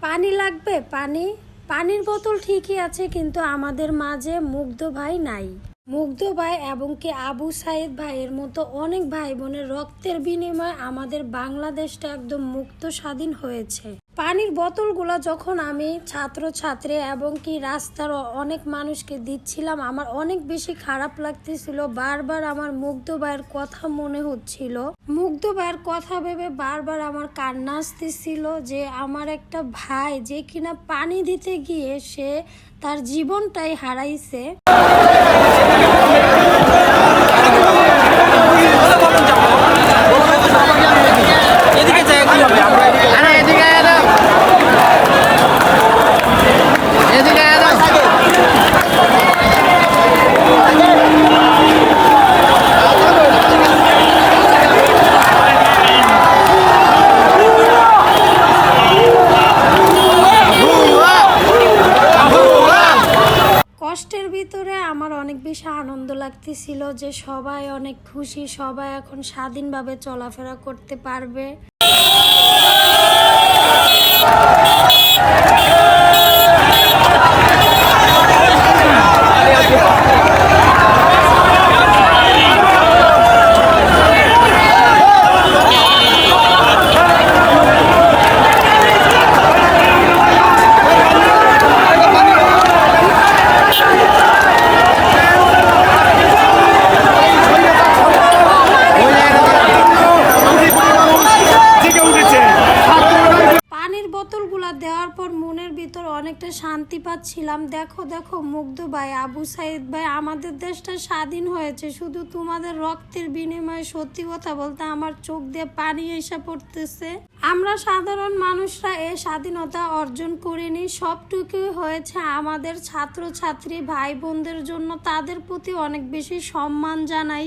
পানি লাগবে? পানি? পানির বোতল ঠিকই আছে কিন্তু আমাদের মাঝে মুগ্ধ ভাই নাই। মুগ্ধ ভাই এবং কি আবু সাইদ ভাইয়ের মতো অনেক ভাই বোনের রক্তের বিনিময়ে আমাদের বাংলাদেশটা একদম মুক্ত স্বাধীন হয়েছে। পানির বোতলগুলো যখন আমি ছাত্র ছাত্রী এবং কি রাস্তার অনেক মানুষকে দিচ্ছিলাম, আমার অনেক বেশি খারাপ লাগতেছিল। বারবার আমার মুগ্ধ ভাইয়ের কথা মনে হচ্ছিল। মুগ্ধ ভাইয়ের কথা ভেবে বারবার আমার কান্না আসতেছিল যে আমার একটা ভাই যে কিনা পানি দিতে গিয়ে সে তার জীবনটাই হারাইছে। কষ্টের ভিতরে আমার অনেক বেশি আনন্দ লাগতেছিল যে সবাই অনেক খুশি, সবাই এখন স্বাধীনভাবে চলাফেরা করতে পারবে পানির বোতলগুলা দেওয়ার পর মনের ভিতর অনেকটা শান্তি পাচ্ছিলাম। দেখো দেখো, মুগ্ধ ভাই, আবু সাইদ ভাই, আমাদের দেশটা স্বাধীন হয়েছে। শুধু তোমাদের রক্তের বিনিময়ে সত্যি কথা বলতে আমার চোখ দিয়ে পানি এসে পড়তেছে। আমরা সাধারণ মানুষরা এই স্বাধীনতা অর্জন করিনি। সবটুকুই হয়েছে আমাদের ছাত্রছাত্রী ভাই বোনদের জন্য। তাদের প্রতি অনেক বেশি সম্মান জানাই।